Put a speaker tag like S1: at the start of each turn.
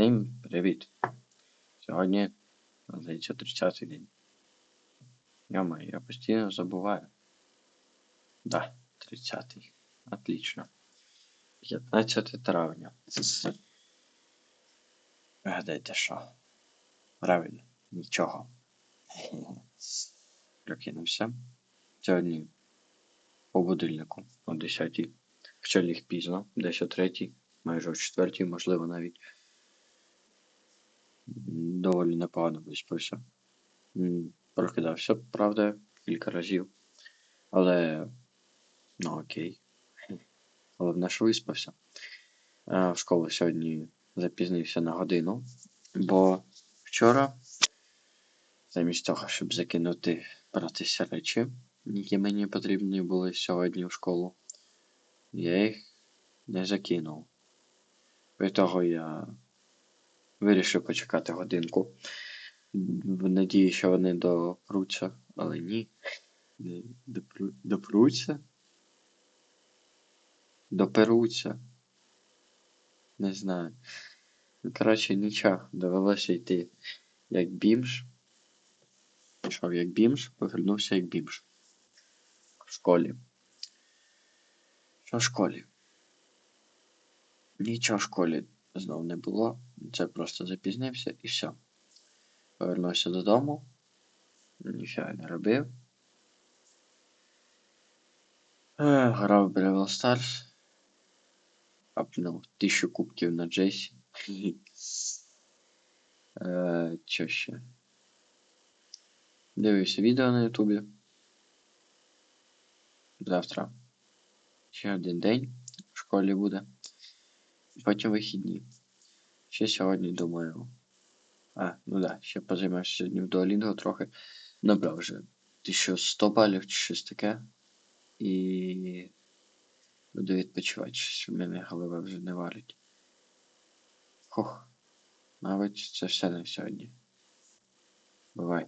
S1: Всім привіт! Сьогодні, здається, 30-й день. Йома, я постійно забуваю. Да, 30-й. Отлично. 15 травня. Гадайте що? Правильно, нічого. Прокинувся. Сьогодні по будильнику о 10-й. Хоча ліг пізно, десь о 3 майже о 4 можливо навіть. Доволі непогано виспався. Прокидався, правда, кілька разів. Але. Ну окей. Головне, що виспався. В школу сьогодні запізнився на годину, бо вчора, замість того, щоб закинути братися речі, які мені потрібні були сьогодні в школу, я їх не закинув. Від того я вирішив почекати годинку. В надії, що вони допруться, але ні. Допру... допруться? Доперуться. Не знаю. Ну, Коротше, нічого, довелося йти як бімж. Пішов як бімж, повернувся як бімж. В школі. Що в школі? Нічого в школі знов не було. Це просто запізнився і все. Повернувся додому. Нічого не робив. Е, Грав в Brawl Stars. Апнув тисячу кубків на Джесі. Е, Що ще? Дивився відео на Ютубі. Завтра. Ще один день в школі буде. Потім вихідні. Ще сьогодні думаю. А, ну да, ще позаймаюся сьогодні в Duolingo трохи. Набрав вже 1100 балів чи щось таке. І буду відпочивати, щось в мене голова вже не варить. Хух. Мабуть, це все на сьогодні. Бувай.